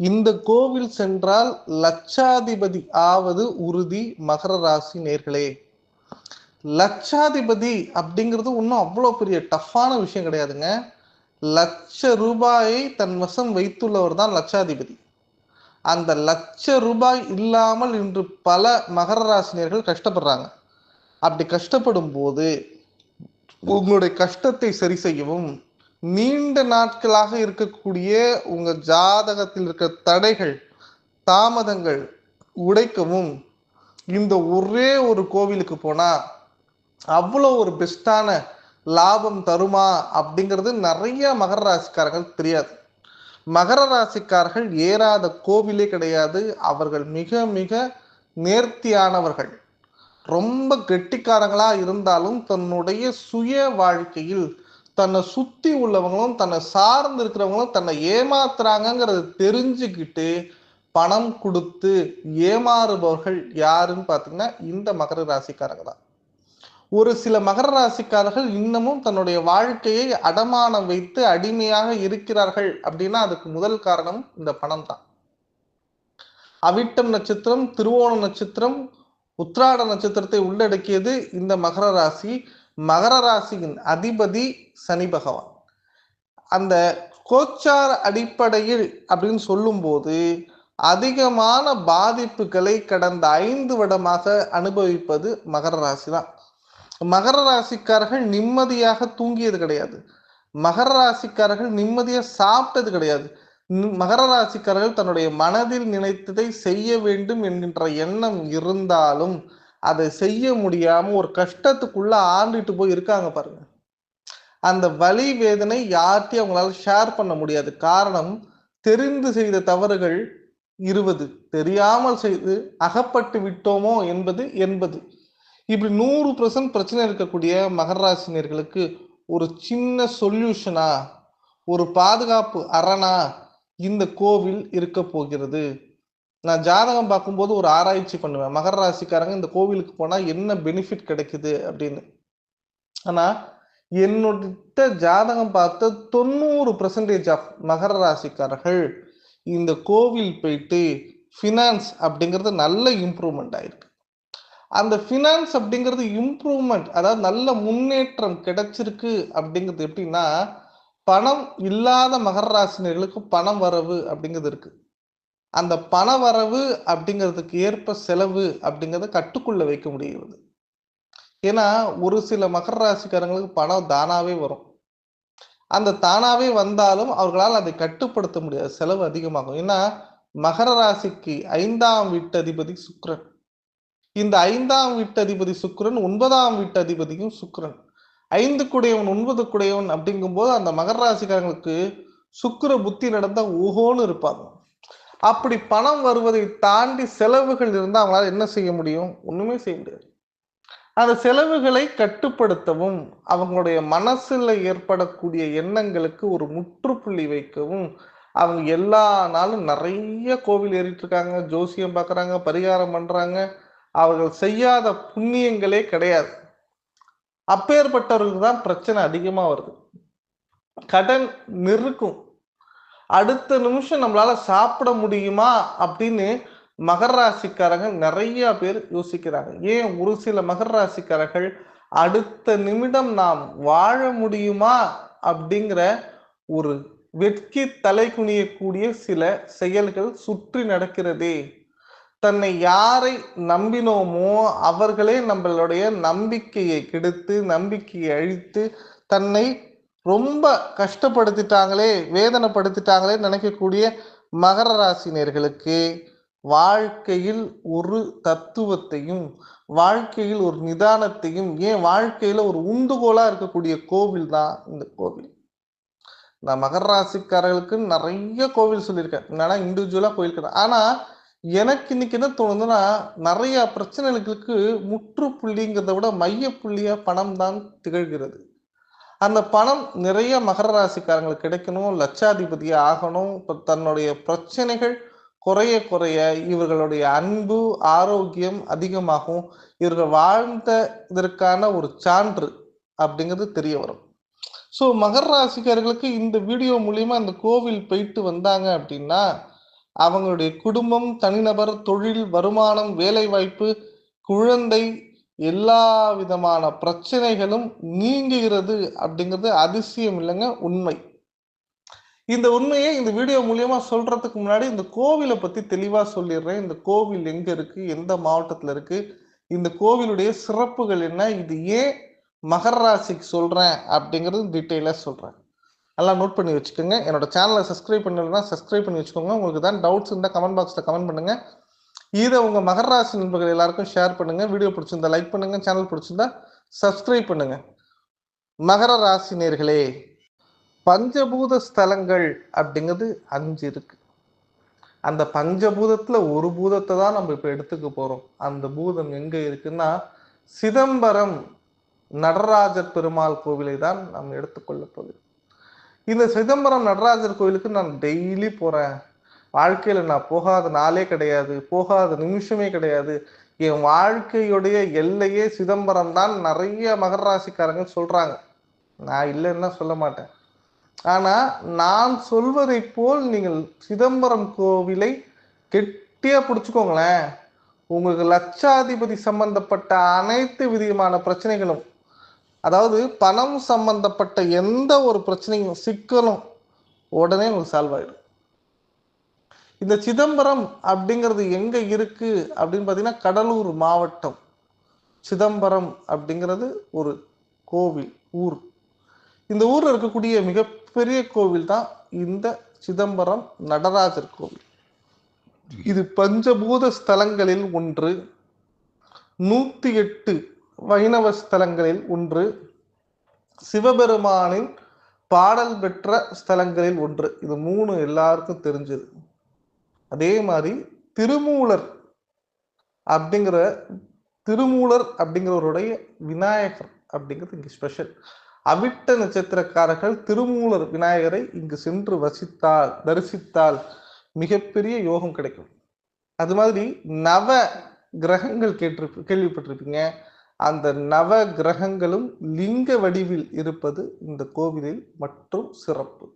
இந்த கோவில் சென்றால் லட்சாதிபதி ஆவது உறுதி மகர ராசி நேர்களே. லட்சாதிபதி அப்படிங்கிறது ஒன்றும் அவ்வளோ பெரிய டஃப்பான விஷயம் கிடையாதுங்க. லட்ச ரூபாயை தன் வசம் வைத்துள்ளவர் தான் லட்சாதிபதி. அந்த லட்ச ரூபாய் இல்லாமல் இன்று பல மகர ராசினியர்கள் கஷ்டப்படுறாங்க. அப்படி கஷ்டப்படும் போது உங்களுடைய கஷ்டத்தை சரி செய்யவும் நீண்ட நாட்களாக இருக்கக்கூடிய உங்க ஜாதகத்தில் இருக்க தடைகள் தாமதங்கள் உடைக்கவும் இந்த ஒரே ஒரு கோவிலுக்கு போனா அவ்வளோ ஒரு பெஸ்டான லாபம் தருமா அப்படிங்கிறது நிறைய மகர ராசிக்காரர்கள் தெரியாது. மகர ராசிக்காரர்கள் ஏறாத கோவிலே கிடையாது. அவர்கள் மிக மிக நேர்த்தியானவர்கள். ரொம்ப கெட்டிக்காரங்களா இருந்தாலும் தன்னுடைய சுய வாழ்க்கையில் தன்னை சுத்தி உள்ளவங்களும் தன்னை சார்ந்து இருக்கிறவங்களும் தன்னை ஏமாத்துறாங்கிறத தெரிஞ்சுக்கிட்டு பணம் கொடுத்து ஏமாறுபவர்கள் யாருன்னு பார்த்தீங்கன்னா இந்த மகர ராசிக்காரங்க தான். ஒரு சில மகர ராசிக்காரர்கள் இன்னமும் தன்னுடைய வாழ்க்கையை அடமானம் வைத்து அடிமையாக இருக்கிறார்கள் அப்படின்னா அதுக்கு முதல் காரணம் இந்த பணம் தான். அவிட்டம் நட்சத்திரம் திருவோண நட்சத்திரம் உத்ராட நட்சத்திரத்தை உள்ளடக்கியது இந்த மகர ராசி. மகர ராசியின் அதிபதி சனி பகவான். அந்த கோச்சார அடிப்படையில் அப்படின்னு சொல்லும்போது அதிகமான பாதிப்புகளை கடந்த ஐந்து வருடமாக அனுபவிப்பது மகர ராசி தான். மகர ராசிக்காரர்கள் நிம்மதியாக தூங்கியது கிடையாது. மகர ராசிக்காரர்கள் நிம்மதியாக சாப்பிட்டது கிடையாது. மகர ராசிக்காரர்கள் தன்னுடைய மனதில் நினைத்ததை செய்ய வேண்டும் என்கின்ற எண்ணம் இருந்தாலும் அதை செய்ய முடியாம ஒரு கஷ்டத்துக்குள்ள ஆண்டுட்டு போய் இருக்காங்க பாருங்க. அந்த வலி வேதனை யார்ட்டையும் அவங்களால ஷேர் பண்ண முடியாது. காரணம் தெரிந்து செய்த தவறுகள் இருபது. தெரியாமல் செய்து அகப்பட்டு விட்டோமோ என்பது எண்பது. இப்படி நூறு பர்சன்ட் பிரச்சனை இருக்கக்கூடிய மகராசினியர்களுக்கு ஒரு சின்ன சொல்யூஷனா ஒரு பாதுகாப்பு அரணா இந்த கோவில் இருக்க போகிறது. நான் ஜாதகம் பார்க்கும்போது ஒரு ஆராய்ச்சி பண்ணுவேன். மகர ராசிக்காரங்க இந்த கோவிலுக்கு போனால் என்ன பெனிஃபிட் கிடைக்குது அப்படின்னு. ஆனால் என்னோட ஜாதகம் பார்த்த தொண்ணூறு பர்சன்டேஜ் ஆஃப் மகர ராசிக்காரர்கள் இந்த கோவில் போயிட்டு ஃபினான்ஸ் அப்படிங்கிறது நல்ல இம்ப்ரூவ்மெண்ட் ஆயிருக்கு. அந்த ஃபினான்ஸ் அப்படிங்கிறது இம்ப்ரூவ்மெண்ட் அதாவது நல்ல முன்னேற்றம் கிடைச்சிருக்கு அப்படிங்கிறது எப்படின்னா பணம் இல்லாத மகர ராசினியர்களுக்கு பணம் வரவு அப்படிங்கிறது இருக்குது அந்த பண வரவு அப்படிங்கிறதுக்கு ஏற்ப செலவு அப்படிங்கிறத கட்டுக்குள்ள வைக்க முடிகிறது. ஏன்னா ஒரு சில மகர ராசிக்காரங்களுக்கு பணம் தானாவே வரும். அந்த தானாவே வந்தாலும் அவர்களால் அதை கட்டுப்படுத்த முடியாது. செலவு அதிகமாகும். ஏன்னா மகர ராசிக்கு ஐந்தாம் வீட்டு அதிபதி சுக்ரன் இந்த ஐந்தாம் வீட்டு அதிபதி சுக்ரன் ஒன்பதாம் வீட்டு அதிபதியும் சுக்ரன் ஐந்து குடையவன் ஒன்பது குடையவன் அப்படிங்கும்போது அந்த மகர ராசிக்காரங்களுக்கு சுக்கர புத்தி நடந்தால் ஓஹோன்னு இருப்பாங்க. அப்படி பணம் வருவதை தாண்டி செலவுகள் இருந்தால் அவங்களால என்ன செய்ய முடியும்? ஒன்றுமே செய்ய முடியாது. அந்த செலவுகளை கட்டுப்படுத்தவும் அவங்களுடைய மனசில் ஏற்படக்கூடிய எண்ணங்களுக்கு ஒரு முற்றுப்புள்ளி வைக்கவும் அவங்க எல்லா நாளும் நிறைய கோவில் ஏறிட்டு இருக்காங்க ஜோசியம் பார்க்குறாங்க பரிகாரம் பண்ணுறாங்க அவர்கள் செய்யாத புண்ணியங்களே கிடையாது. அப்பேற்பட்டவர்களுக்கு தான் பிரச்சனை அதிகமாக வருது. கடன் நெருக்கும். அடுத்த நிமிஷம் நம்மளால சாப்பிட முடியுமா அப்படின்னு மகர ராசிக்காரங்க நிறைய பேர் யோசிக்கிறாங்க. ஏன் ஒரு சில மகர ராசிக்காரர்கள் அடுத்த நிமிடம் நாம் வாழ முடியுமா அப்படிங்கிற ஒரு வெட்கி தலை குனியக்கூடிய சில செயல்கள் சுற்றி நடக்கிறதே. தன்னை யாரை நம்பினோமோ அவர்களே நம்மளுடைய நம்பிக்கையை கெடுத்து நம்பிக்கையை அழித்து தன்னை ரொம்ப கஷ்டப்படுத்திட்டாங்களே வேதனைப்படுத்திட்டாங்களே நினைக்கக்கூடிய மகர ராசினியர்களுக்கு வாழ்க்கையில் ஒரு தத்துவத்தையும் வாழ்க்கையில் ஒரு நிதானத்தையும் ஏன் வாழ்க்கையில ஒரு உந்துகோலா இருக்கக்கூடிய கோவில் தான் இந்த கோவில். நான் மகர ராசிக்காரர்களுக்கு நிறைய கோவில் சொல்லியிருக்கேன். என்னன்னா இண்டிவிஜுவலா கோயில் ஆனா எனக்கு இன்னைக்கு என்ன தோணுதுன்னா நிறைய பிரச்சனைகளுக்கு முற்றுப்புள்ளிங்கிறத விட மைய புள்ளியா பணம் தான் திகழ்கிறது. அந்த பணம் நிறைய மகர ராசிக்காரங்களுக்கு கிடைக்கணும் லட்சாதிபதி ஆகணும். தன்னுடைய பிரச்சனைகள் குறைய குறைய இவர்களுடைய அன்பு ஆரோக்கியம் அதிகமாகும். இவர்கள் வாழ்ந்த இதற்கான ஒரு சான்று அப்படிங்கிறது தெரிய வரும். ஸோ மகர ராசிக்காரர்களுக்கு இந்த வீடியோ மூலியமா அந்த கோவில் போயிட்டு வந்தாங்க அப்படின்னா அவங்களுடைய குடும்பம் தனிநபர் தொழில் வருமானம் வேலை வாய்ப்பு குழந்தை எல்லா விதமான பிரச்சனைகளும் நீங்குகிறது அப்படிங்கிறது அதிசயம் இல்லைங்க உண்மை. இந்த உண்மையை இந்த வீடியோ மூலியமா சொல்றதுக்கு முன்னாடி இந்த கோவிலை பத்தி தெளிவா சொல்லிடுறேன். இந்த கோவில் எங்க இருக்கு எந்த மாவட்டத்துல இருக்கு இந்த கோவிலுடைய சிறப்புகள் என்ன இது ஏன் மகர ராசிக்கு சொல்றேன் அப்படிங்கிறது டீட்டெயிலா சொல்றேன். நல்லா நோட் பண்ணி வச்சுக்கோங்க. என்னோட சேனலை சப்ஸ்கிரைப் பண்ணலன்னா சப்ஸ்கிரைப் பண்ணி வச்சுக்கோங்க. உங்களுக்கு தான் டவுட்ஸ் இருந்தால் கமெண்ட் பாக்ஸில் கமெண்ட் பண்ணுங்க. இதை உங்க மகர ராசி நண்பர்கள் எல்லாருக்கும் ஷேர் பண்ணுங்க. வீடியோ பிடிச்சிருந்தா லைக் பண்ணுங்க. சேனல் பிடிச்சிருந்தா சப்ஸ்கிரைப் பண்ணுங்க. மகர ராசி நேர்களே பஞ்சபூத ஸ்தலங்கள் அப்படிங்கிறது அஞ்சு இருக்கு. அந்த பஞ்சபூதத்துல ஒரு பூதத்தை தான் நம்ம இப்ப எடுத்துக்க போறோம். அந்த பூதம் எங்க இருக்குன்னா சிதம்பரம் நடராஜர் பெருமாள் கோவிலை தான் நாம் எடுத்துக்கொள்ள போகுது. இந்த சிதம்பரம் நடராஜர் கோவிலுக்கு நான் டெய்லி போறேன். வாழ்க்கையில நான் போகாத நாளே கிடையாது போகாத நிமிஷமே கிடையாது. என் வாழ்க்கையுடைய எல்லையே சிதம்பரம் தான் நிறைய மகர ராசிக்காரங்க சொல்றாங்க. நான் இல்லைன்னா சொல்ல மாட்டேன். ஆனா நான் சொல்வதை போல் நீங்கள் சிதம்பரம் கோவிலை கெட்டியா பிடிச்சுக்கோங்களேன். உங்களுக்கு லட்சாதிபதி சம்பந்தப்பட்ட அனைத்து விதமான பிரச்சனைகளும் அதாவது பணம் சம்பந்தப்பட்ட எந்த ஒரு பிரச்சனையும் சிக்கலும் உடனே உங்களுக்கு சால்வ் ஆயிடும். இந்த சிதம்பரம் அப்படிங்கிறது எங்கே இருக்குது அப்படின்னு பார்த்தீங்கன்னா கடலூர் மாவட்டம். சிதம்பரம் அப்படிங்கிறது ஒரு கோவில் ஊர். இந்த ஊரில் இருக்கக்கூடிய மிகப்பெரிய கோவில் தான் இந்த சிதம்பரம் நடராஜர் கோவில். இது பஞ்சபூத ஸ்தலங்களில் ஒன்று நூற்றி எட்டு வைணவ ஸ்தலங்களில் ஒன்று சிவபெருமானின் பாடல் பெற்ற ஸ்தலங்களில் ஒன்று. இது மூணு எல்லாருக்கும் தெரிஞ்சது. அதே மாதிரி திருமூலர் அப்படிங்கிற திருமூலர் அப்படிங்கிறவருடைய விநாயகர் அப்படிங்கிறது இங்கே ஸ்பெஷல் அவிட்ட நட்சத்திரக்காரர்கள் திருமூலர் விநாயகரை இங்கு சென்று வசித்தால் தரிசித்தால் மிகப்பெரிய யோகம் கிடைக்கும். அது மாதிரி நவ கிரகங்கள் கேட்டு கேள்விப்பட்டிருப்பீங்க. அந்த நவ கிரகங்களும் லிங்க வடிவில் இருப்பது இந்த கோவிலில் மற்றும் சிறப்பு.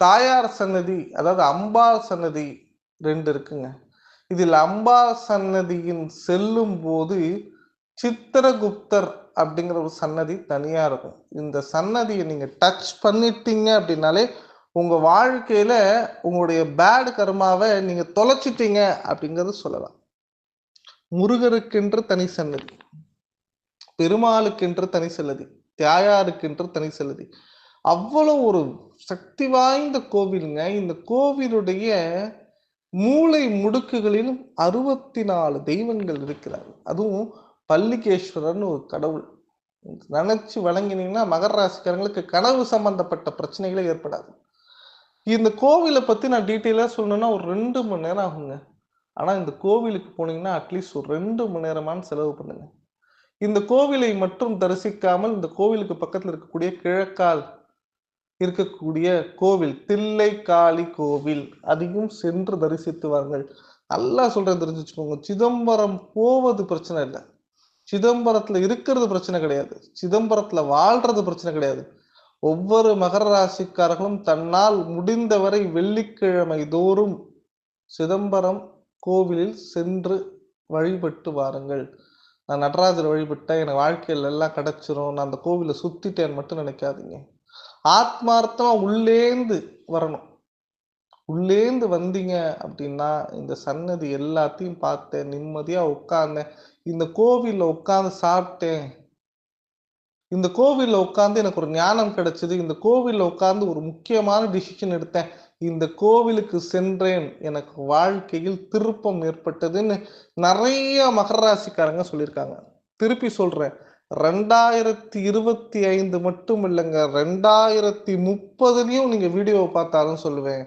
தாயார் சன்னதி அதாவது அம்பாள் சன்னதி ரெண்டு இருக்குங்க. இதில் அம்பா சன்னதியின் செல்லும் போது சித்திரகுப்தர் அப்படிங்கிற ஒரு சன்னதி தனியா இருக்கும். இந்த சன்னதியை நீங்க டச் பண்ணிட்டீங்க அப்படின்னாலே உங்க வாழ்க்கையில உங்களுடைய பேடு கர்மாவை நீங்க தொலைச்சிட்டீங்க அப்படிங்கறது சொல்லலாம். முருகருக்கென்று தனி சன்னதி பெருமாளுக்கென்று தனி சன்னதி தியாயாருக்கென்று தனி சன்னதி. அவ்வளவு ஒரு சக்தி வாய்ந்த கோவிலுங்க. இந்த கோவிலுடைய மூளை முடுக்குகளிலும் அறுபத்தி நாலு தெய்வங்கள் இருக்கிறார் அதுவும் பல்லிகேஸ்வரர்னு ஒரு கடவுள். நினைச்சு வழங்கினீங்கன்னா மகர ராசிக்காரங்களுக்கு கனவு சம்பந்தப்பட்ட பிரச்சனைகளே ஏற்படாது. இந்த கோவிலை பத்தி நான் டீட்டெயிலாக சொல்லணும்னா ஒரு ரெண்டு மணி நேரம் ஆகுங்க. ஆனா இந்த கோவிலுக்கு போனீங்கன்னா அட்லீஸ்ட் ஒரு ரெண்டு மணி நேரமான செலவு பண்ணுங்க. இந்த கோவிலை மட்டும் தரிசிக்காமல் இந்த கோவிலுக்கு பக்கத்தில் இருக்கக்கூடிய கிழக்கால் இருக்கக்கூடிய கோவில் தில்லை காளி கோவில் அதையும் சென்று தரிசித்து வாருங்கள். நல்லா சொல்றேன் தெரிஞ்சு வச்சுக்கோங்க சிதம்பரம் போவது பிரச்சனை இல்லை. சிதம்பரத்துல இருக்கிறது பிரச்சனை கிடையாது. சிதம்பரத்துல வாழ்றது பிரச்சனை கிடையாது. ஒவ்வொரு மகர ராசிக்காரர்களும் தன்னால் முடிந்தவரை வெள்ளிக்கிழமை தோறும் சிதம்பரம் கோவிலில் சென்று வழிபட்டு வாருங்கள். நான் நடராஜர் வழிபட்டேன் எனக்கு வாழ்க்கையில் எல்லாம் கிடைச்சிரும். நான் அந்த கோவிலை சுத்திட்டேன்னு மட்டும் நினைக்காதீங்க. ஆத்மார்த்தமா உள்ளேந்து வரணும். உள்ளேந்து வந்தீங்க அப்படின்னா இந்த சன்னதி எல்லாத்தையும் பார்த்தேன் நிம்மதியா உட்கார்ந்தேன். இந்த கோவில்ல உட்கார்ந்து சாப்பிட்டேன். இந்த கோவில்ல உட்கார்ந்து எனக்கு ஒரு ஞானம் கிடைச்சது. இந்த கோவில்ல உட்கார்ந்து ஒரு முக்கியமான டிசிஷன் எடுத்தேன். இந்த கோவிலுக்கு சென்றேன். எனக்கு வாழ்க்கையில் திருப்பம் ஏற்பட்டதுன்னு நிறைய மகராசிக்காரங்க சொல்லியிருக்காங்க. திருப்பி சொல்றேன். ரெண்டாயிரத்தி இருபத்தி ஐந்து மட்டும் இல்லைங்க ரெண்டாயிரத்தி முப்பதுலயும் நீங்க வீடியோவை பார்த்தாலும் சொல்லுவேன்.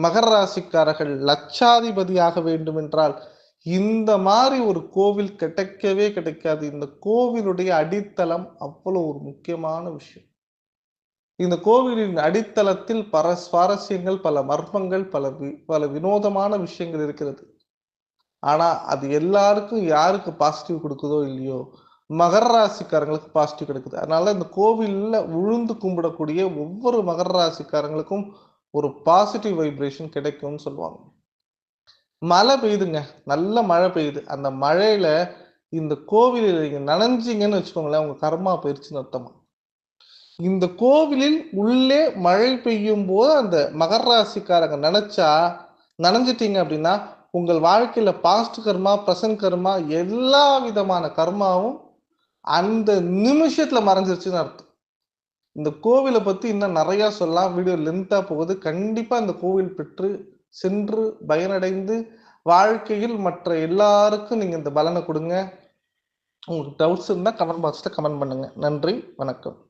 மகர ராசிக்காரர்கள் லட்சாதிபதியாக வேண்டும் என்றால் இந்த மாதிரி ஒரு கோவில் கிடைக்கவே கிடைக்காது. இந்த கோவிலுடைய அடித்தளம் அவ்வளவு ஒரு முக்கியமான விஷயம். இந்த கோவிலின் அடித்தளத்தில் பல சுவாரஸ்யங்கள் பல மர்மங்கள் பல வி- பல வினோதமான விஷயங்கள் இருக்கிறது. ஆனா அது எல்லாருக்கும் யாருக்கு பாசிட்டிவ் கொடுக்குதோ இல்லையோ மகர ராசிக்காரங்களுக்கு பாசிட்டிவ் கிடைக்குது. அதனால இந்த கோவிலில் உழுந்து கும்பிடக்கூடிய ஒவ்வொரு மகர ராசிக்காரங்களுக்கும் ஒரு பாசிட்டிவ் வைப்ரேஷன் கிடைக்கும்னு சொல்லுவாங்க. மழை பெய்யுதுங்க. நல்ல மழை பெய்யுது. அந்த மழையில இந்த கோவிலில் நீங்க நனைஞ்சிங்கன்னு வச்சுக்கோங்களேன் உங்க கர்மா போயிருச்சுன்னு அர்த்தமா? இந்த கோவிலில் உள்ளே மழை பெய்யும் போது அந்த மகர ராசிக்காரங்க நினைச்சா நனைஞ்சிட்டீங்க அப்படின்னா உங்கள் வாழ்க்கையில பாஸ்ட் கர்மா பிரசன்ட் கர்மா எல்லா விதமான கர்மாவும் அந்த நிமிஷத்துல மறைஞ்சிருச்சுன்னு அர்த்தம். இந்த கோவிலை பத்தி இன்னும் நிறைய சொல்லலாம். வீடியோ லென்த்தா போகுது. கண்டிப்பா இந்த கோவில் பெற்று சென்று பயனடைந்து வாழ்க்கையில் மற்ற எல்லாருக்கும் நீங்க இந்த பலனை கொடுங்க. உங்களுக்கு டவுட்ஸ் இருந்தால் கமெண்ட் பாக்ஸில் கமெண்ட் பண்ணுங்க. நன்றி. வணக்கம்.